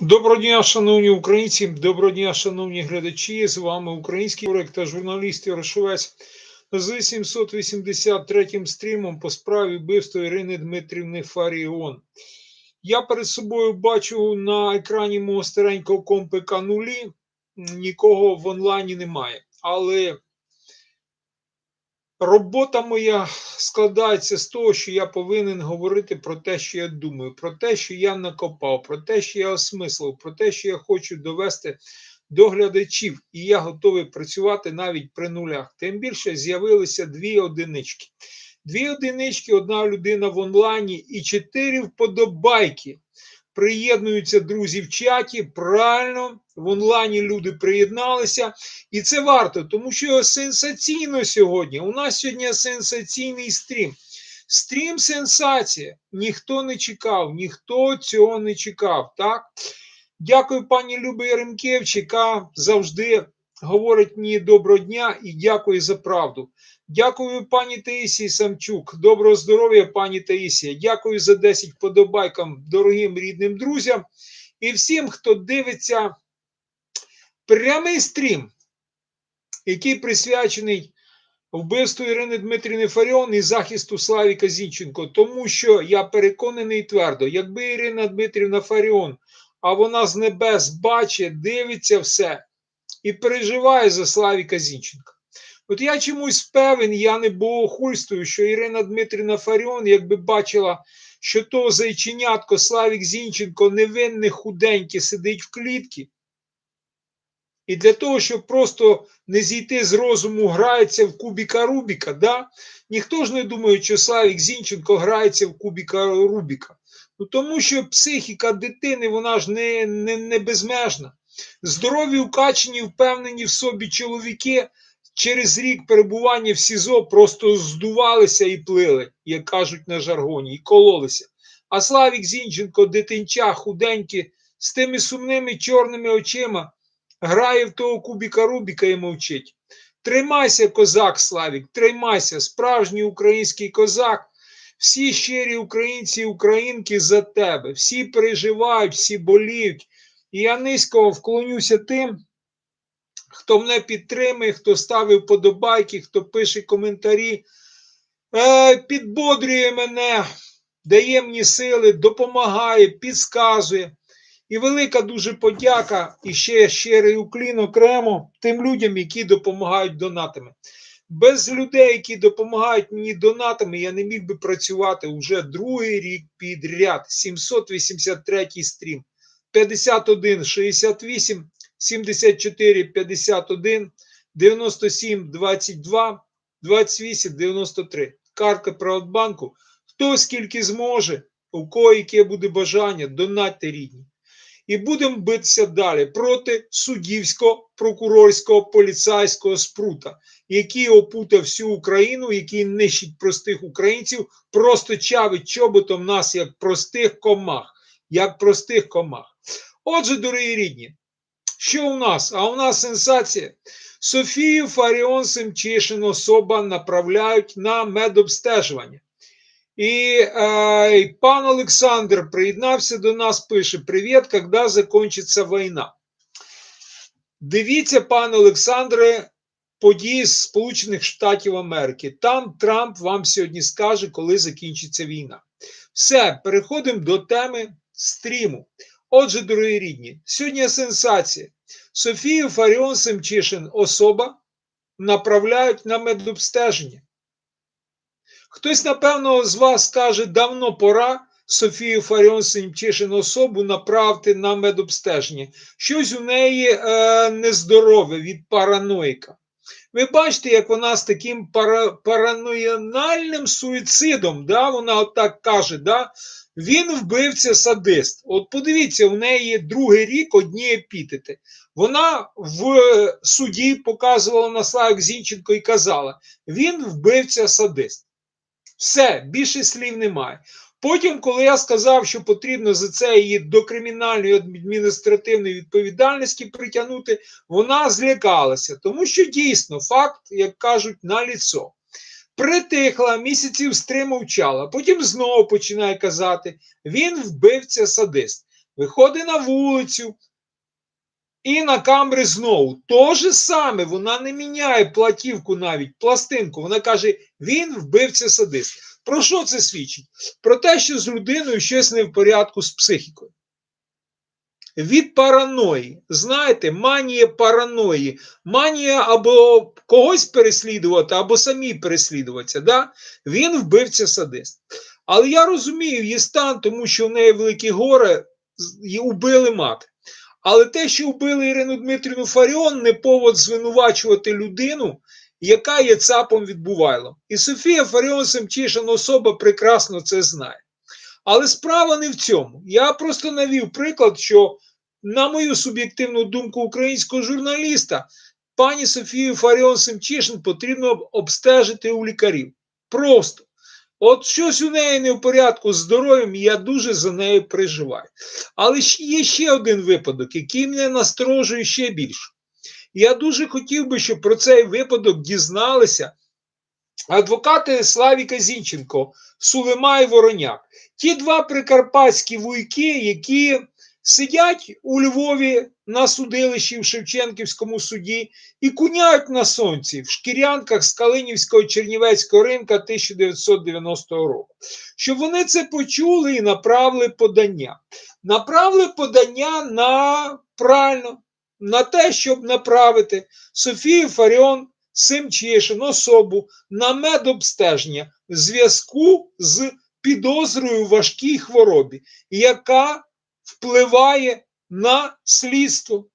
Доброго дня, шановні українці, доброго дня, шановні глядачі. З вами український корек та журналіст Ярошовець з 783 стрімом по справі вбивства Ірини Дмитрівни Фаріон. Я перед собою бачу на екрані мого старенького компика нулі. Нікого в онлайні немає. Але робота моя складається з того, що я повинен говорити про те, що я думаю, про те, що я накопав, про те, що я осмислив, про те, що я хочу довести до глядачів, і я готовий працювати навіть при нулях. Тим більше з'явилися дві одинички. Дві одинички, одна людина в онлайні і чотири вподобайки. Приєднуються друзі в чаті. Правильно, в онлайні люди приєдналися. І це варто, тому що сенсаційно сьогодні. У нас сьогодні сенсаційний стрім. Стрім сенсація. Ніхто не чекав, ніхто цього не чекав. так? Дякую пані Любі Яремкевич, яка завжди говорить мені доброго дня і дякую за правду. Дякую пані Таїсії Самчук. Доброго здоров'я, пані Таїсія. Дякую за 10 подобайкам дорогим рідним друзям і всім, хто дивиться прямий стрім, який присвячений вбивству Ірини Дмитрівни Фаріон і захисту Славіка Зінченко. Тому що я переконаний твердо, якби Ірина Дмитрівна Фаріон, а вона з небес бачить, дивиться все і переживає за Славіка Зінченка. От я чомусь певен, я не богохульствую, що Ірина Дмитрівна Фаріон, якби бачила, що то зайченятко Славік Зінченко невинне худеньке сидить в клітці, і для того, щоб просто не зійти з розуму, грається в кубіка Рубіка, да? ніхто ж не думає, що Славік Зінченко грається в кубіка Рубіка. Ну тому що психіка дитини, вона ж не, не, не безмежна. Здорові, укачені, впевнені в собі чоловіки через рік перебування в СІЗО просто здувалися і плили, як кажуть на жаргоні, і кололися. А Славік Зінченко, дитинча, худенький, з тими сумними чорними очима, грає в того кубіка Рубіка і мовчить. Тримайся, козак Славік, тримайся, справжній український козак. Всі щирі українці і українки за тебе, всі переживають, всі боліють. І я низько вклонюся тим, хто мене підтримує, хто ставив подобайки, хто пише коментарі, е, підбодрює мене, дає мені сили, допомагає, підказує. І велика дуже подяка і ще щирий уклін окремо тим людям, які допомагають донатами. Без людей, які допомагають мені донатами, я не міг би працювати вже другий рік підряд. 783 стрім. 51 68 74 51 97 22 28 93. Картка Приватбанку. Хто скільки зможе, у кого яке буде бажання, донатьте рідні. І будемо битися далі проти суддівського, прокурорського, поліцейського спрута, який опутав всю Україну, який нищить простих українців, просто чавить чоботом нас як простих комах, як простих комах. Отже, дорогі рідні, що у нас? А у нас сенсація. Софію Фаріон Семчишин особа направляють на медобстежування. І е, пан Олександр приєднався до нас, пише: Привіт, коли закінчиться війна. Дивіться, пане Олександре, події з Сполучених Штатів Америки. Там Трамп вам сьогодні скаже, коли закінчиться війна. Все, переходимо до теми стріму. Отже, дорогі рідні, сьогодні сенсація. Софію Фаріон Семчишин особа направляють на медобстеження. Хтось, напевно, з вас скаже, давно пора Софію Фаріон Семчишин особу направити на медобстеження. Щось у неї е, нездорове від параноїка. Ви бачите, як вона з таким пара, параноїнальним суїцидом, да, вона отак каже, да, він вбивця садист. От подивіться, у неї другий рік одні епітети. Вона в суді показувала на Славік Зінченко і казала: він вбивця садист. Все, більше слів немає. Потім, коли я сказав, що потрібно за це її до кримінальної адміністративної відповідальності притягнути, вона злякалася, тому що дійсно факт, як кажуть, на ліцо. Притихла, місяців стримовчала, потім знову починає казати: він вбивця садист. виходить на вулицю. І на камери знову. То же саме, вона не міняє платівку навіть, пластинку. Вона каже, він вбивця садист. Про що це свідчить? Про те, що з людиною щось не в порядку з психікою. Від параної. Знаєте, манія параної. Манія або когось переслідувати, або самі переслідуватися. Да? Він вбивця садист. Але я розумію її стан, тому що в неї великі гори і убили мати. Але те, що вбили Ірину Дмитрівну Фаріон, не повод звинувачувати людину, яка є цапом відбувайлом. І Софія Фаріон Семчишин особа прекрасно це знає. Але справа не в цьому. Я просто навів приклад, що, на мою суб'єктивну думку українського журналіста, пані Софію Фаріон Семчишин потрібно обстежити у лікарів. Просто. От щось у неї не в порядку з здоров'ям, я дуже за нею переживаю. Але є ще один випадок, який мене насторожує ще більше. Я дуже хотів би, щоб про цей випадок дізналися адвокати Славіка Зінченко, Сулема і Вороняк. Ті два прикарпатські вуйки, які сидять у Львові на судилищі в Шевченківському суді і куняють на сонці в шкірянках з Калинівського Чернівецького ринка 1990 року. Щоб вони це почули і направили подання. Направили подання на правильно, на те, щоб направити Софію Фаріон Семчишин особу на медобстеження в зв'язку з підозрою в важкій хворобі, яка впливає на слідство.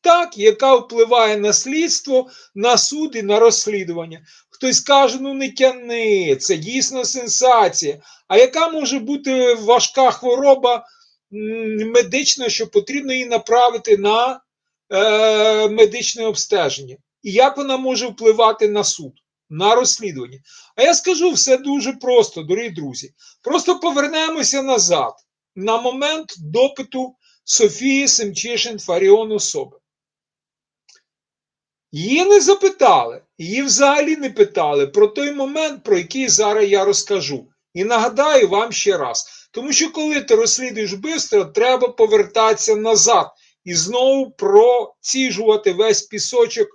Так, яка впливає на слідство, на суд і на розслідування. Хтось каже, ну не тяни, це дійсно сенсація. А яка може бути важка хвороба медична, що потрібно її направити на е, медичне обстеження? І як вона може впливати на суд, на розслідування? А я скажу все дуже просто, дорогі друзі. Просто повернемося назад на момент допиту Софії Семчишин Фаріон особи. Її не запитали, її взагалі не питали про той момент, про який зараз я розкажу. І нагадаю вам ще раз. Тому що, коли ти розслідуєш вбивство, треба повертатися назад і знову проціжувати весь пісочок,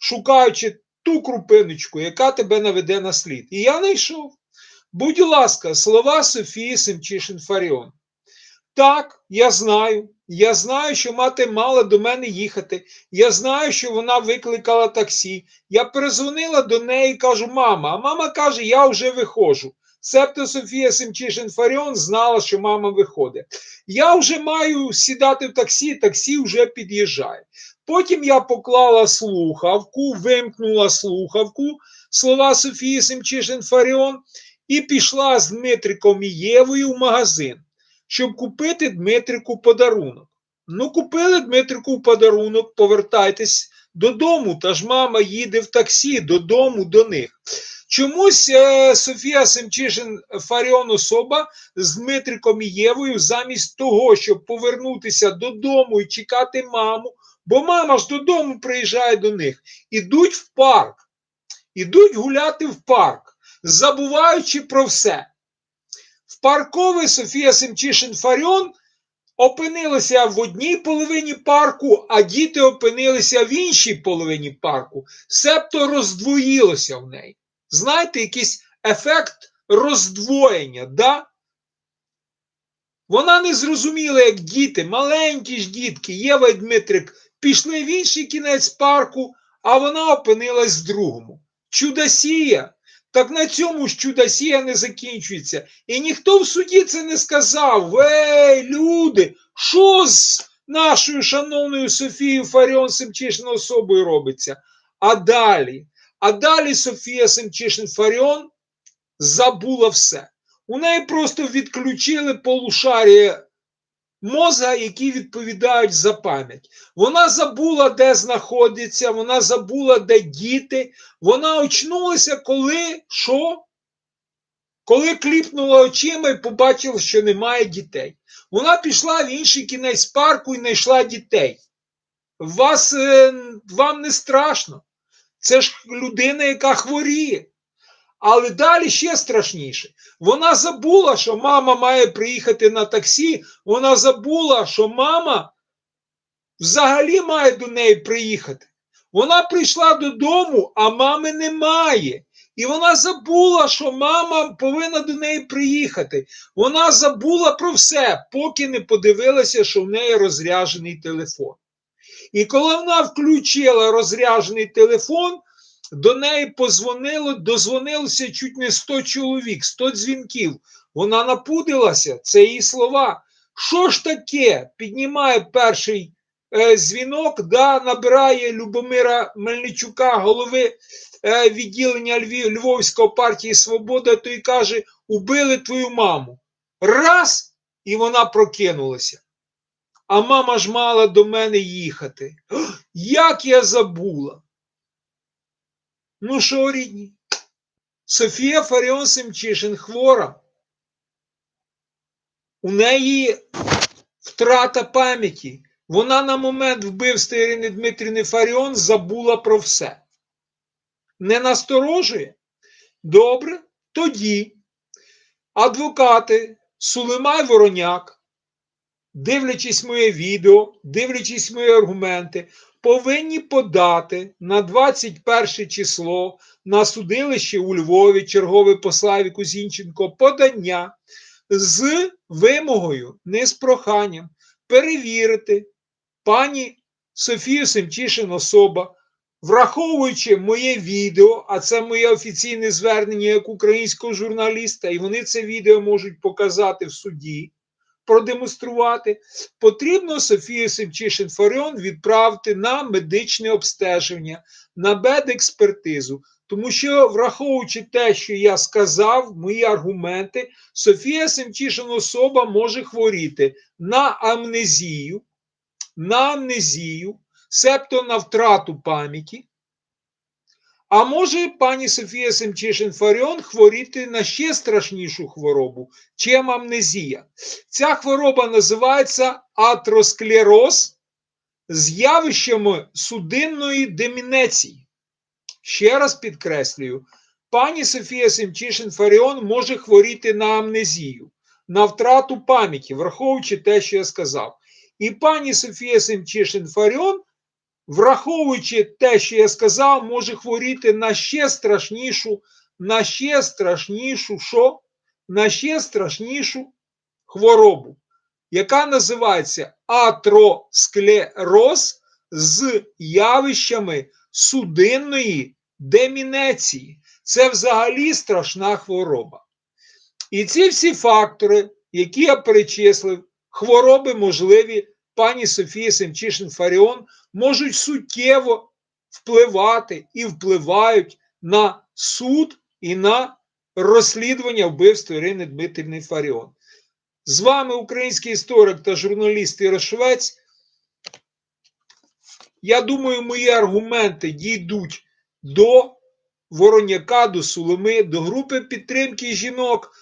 шукаючи ту крупиночку, яка тебе наведе на слід. І я знайшов. Будь ласка, слова Софії Семчишин Фаріон. Так, я знаю. Я знаю, що мати мала до мене їхати. Я знаю, що вона викликала таксі. Я перезвонила до неї і кажу, мама, а мама каже, я вже виходжу. Себто Софія Семчишин Фаріон знала, що мама виходить. Я вже маю сідати в таксі, таксі вже під'їжджає. Потім я поклала слухавку, вимкнула слухавку, слова Софії Семчишин Фаріон, і пішла з Дмитриком і Євою в магазин щоб купити Дмитрику подарунок. Ну, купили Дмитрику подарунок, повертайтесь додому. Та ж мама їде в таксі додому до них. Чомусь е, Софія Семчишин Фаріон особа з Дмитриком і Євою, замість того, щоб повернутися додому і чекати маму, бо мама ж додому приїжджає до них, ідуть в парк, ідуть гуляти в парк, забуваючи про все. В парковий Софія Семчишин Фаріон опинилася в одній половині парку, а діти опинилися в іншій половині парку. Себто роздвоїлося в неї. Знаєте, якийсь ефект роздвоєння. да? Вона не зрозуміла, як діти, маленькі ж дітки, Єва і Дмитрик, пішли в інший кінець парку, а вона опинилась в другому. Чудосія так на цьому ж чудосія не закінчується. І ніхто в суді це не сказав. Ей, люди, що з нашою шановною Софією Фаріон Семчишин особою робиться? А далі, а далі Софія Семчишин Фаріон забула все. У неї просто відключили полушарія мозга, які відповідають за пам'ять. Вона забула, де знаходиться, вона забула, де діти. Вона очнулася, коли що? Коли кліпнула очима і побачила, що немає дітей. Вона пішла в інший кінець парку і знайшла дітей. Вас, е, Вам не страшно. Це ж людина, яка хворіє. Але далі ще страшніше. Вона забула, що мама має приїхати на таксі. Вона забула, що мама взагалі має до неї приїхати. Вона прийшла додому, а мами немає. І вона забула, що мама повинна до неї приїхати. Вона забула про все, поки не подивилася, що в неї розряджений телефон. І коли вона включила розряджений телефон, до неї позвонило, дозвонилося чуть не 100 чоловік, 100 дзвінків. Вона напудилася, це її слова. Що ж таке? Піднімає перший е, дзвінок, да, набирає Любомира Мельничука, голови е, відділення Львів, Львовської партії Свобода, то й каже: убили твою маму. Раз, і вона прокинулася. А мама ж мала до мене їхати. Як я забула? Ну що, рідні? Софія Фаріон Семчишин хвора. У неї втрата пам'яті. Вона на момент вбивства Ірини Дмитрівни Фаріон забула про все. Не насторожує? Добре, тоді адвокати Сулеймай Вороняк, дивлячись моє відео, дивлячись мої аргументи, повинні подати на 21 число на судилище у Львові, чергове по Славіку Зінченко, подання з вимогою, не з проханням, перевірити пані Софію Семчишин особа, враховуючи моє відео, а це моє офіційне звернення як українського журналіста, і вони це відео можуть показати в суді, продемонструвати, потрібно Софію Семчишин Фаріон відправити на медичне обстеження, на бедекспертизу. Тому що, враховуючи те, що я сказав, мої аргументи, Софія Семчишин особа може хворіти на амнезію, на амнезію, себто на втрату пам'яті. А може пані Софія Семчишин Фаріон хворіти на ще страшнішу хворобу, чим амнезія. Ця хвороба називається атросклероз з явищами судинної демінеції. Ще раз підкреслюю, пані Софія Семчишин Фаріон може хворіти на амнезію, на втрату пам'яті, враховуючи те, що я сказав. І пані Софія Семчишин Фаріон, враховуючи те, що я сказав, може хворіти на ще страшнішу, на ще страшнішу що? На ще страшнішу хворобу, яка називається атросклероз з явищами судинної демінеції. Це взагалі страшна хвороба. І ці всі фактори, які я перечислив, хвороби можливі пані Софії Семчишин Фаріон, можуть суттєво впливати і впливають на суд і на розслідування вбивства Ірини Дмитрівни Фаріон. З вами український історик та журналіст Іра Швець. Я думаю, мої аргументи дійдуть до Вороняка, до Сулеми, до групи підтримки жінок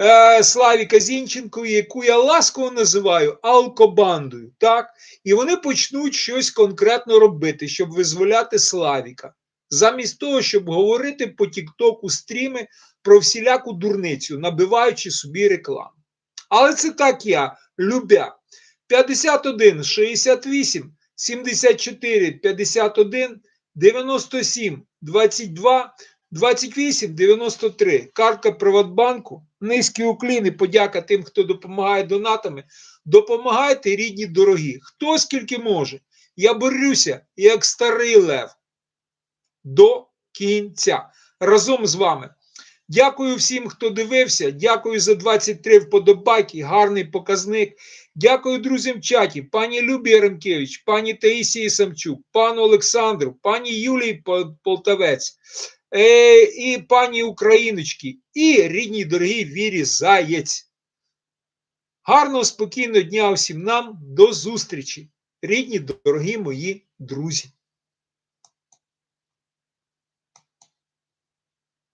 е, Славіка Зінченко, яку я ласково називаю алкобандою. Так? І вони почнуть щось конкретно робити, щоб визволяти Славіка. Замість того, щоб говорити по Тіктоку стріми про всіляку дурницю, набиваючи собі рекламу. Але це так я, любя. 51, 68, 74, 51, 97, 22, 28, 93. Картка Приватбанку. Низький уклін і подяка тим, хто допомагає донатами. Допомагайте, рідні дорогі. Хто скільки може. Я борюся, як старий лев. До кінця. Разом з вами. Дякую всім, хто дивився. Дякую за 23 вподобайки, гарний показник. Дякую друзям в чаті, пані Любі Яремкевич, пані Таїсії Самчук, пану Олександру, пані Юлії Полтавець, е, і пані Україночки, і рідній дорогій Вірі Заєць. Гарного, спокійного дня усім нам. До зустрічі, рідні, дорогі мої друзі.